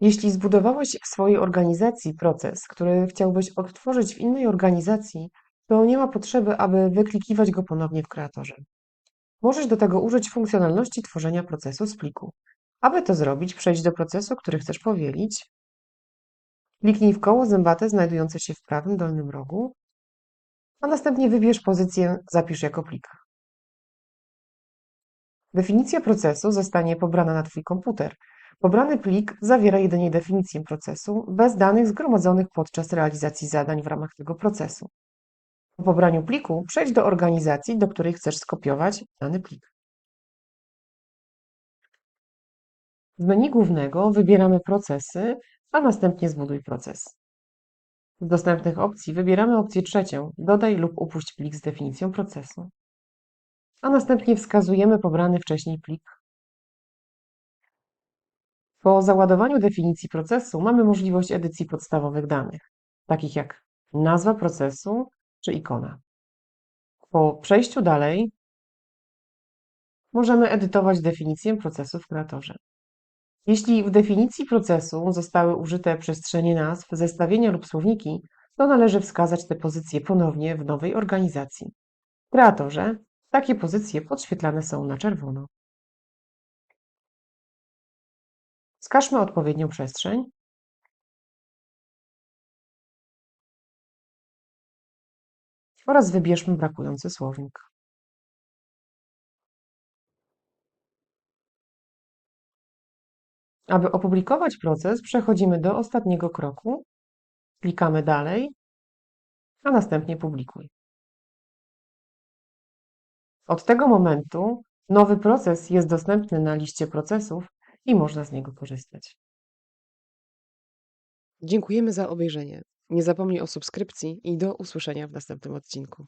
Jeśli zbudowałeś w swojej organizacji proces, który chciałbyś odtworzyć w innej organizacji, to nie ma potrzeby, aby wyklikiwać go ponownie w kreatorze. Możesz do tego użyć funkcjonalności tworzenia procesu z pliku. Aby to zrobić, przejdź do procesu, który chcesz powielić. Kliknij w koło zębate znajdujące się w prawym dolnym rogu, a następnie wybierz pozycję Zapisz jako plik. Definicja procesu zostanie pobrana na Twój komputer. Pobrany plik zawiera jedynie definicję procesu, bez danych zgromadzonych podczas realizacji zadań w ramach tego procesu. Po pobraniu pliku przejdź do organizacji, do której chcesz skopiować dany plik. Z menu głównego wybieramy procesy, a następnie zbuduj proces. Z dostępnych opcji wybieramy opcję trzecią Dodaj lub upuść plik z definicją procesu. A następnie wskazujemy pobrany wcześniej plik. Po załadowaniu definicji procesu mamy możliwość edycji podstawowych danych, takich jak nazwa procesu czy ikona. Po przejściu dalej możemy edytować definicję procesu w kreatorze. Jeśli w definicji procesu zostały użyte przestrzenie nazw, zestawienia lub słowniki, to należy wskazać te pozycje ponownie w nowej organizacji. W kreatorze takie pozycje podświetlane są na czerwono. Wskażmy odpowiednią przestrzeń oraz wybierzmy brakujący słownik. Aby opublikować proces, przechodzimy do ostatniego kroku, klikamy Dalej, a następnie Publikuj. Od tego momentu nowy proces jest dostępny na liście procesów i można z niego korzystać. Dziękujemy za obejrzenie. Nie zapomnij o subskrypcji i do usłyszenia w następnym odcinku.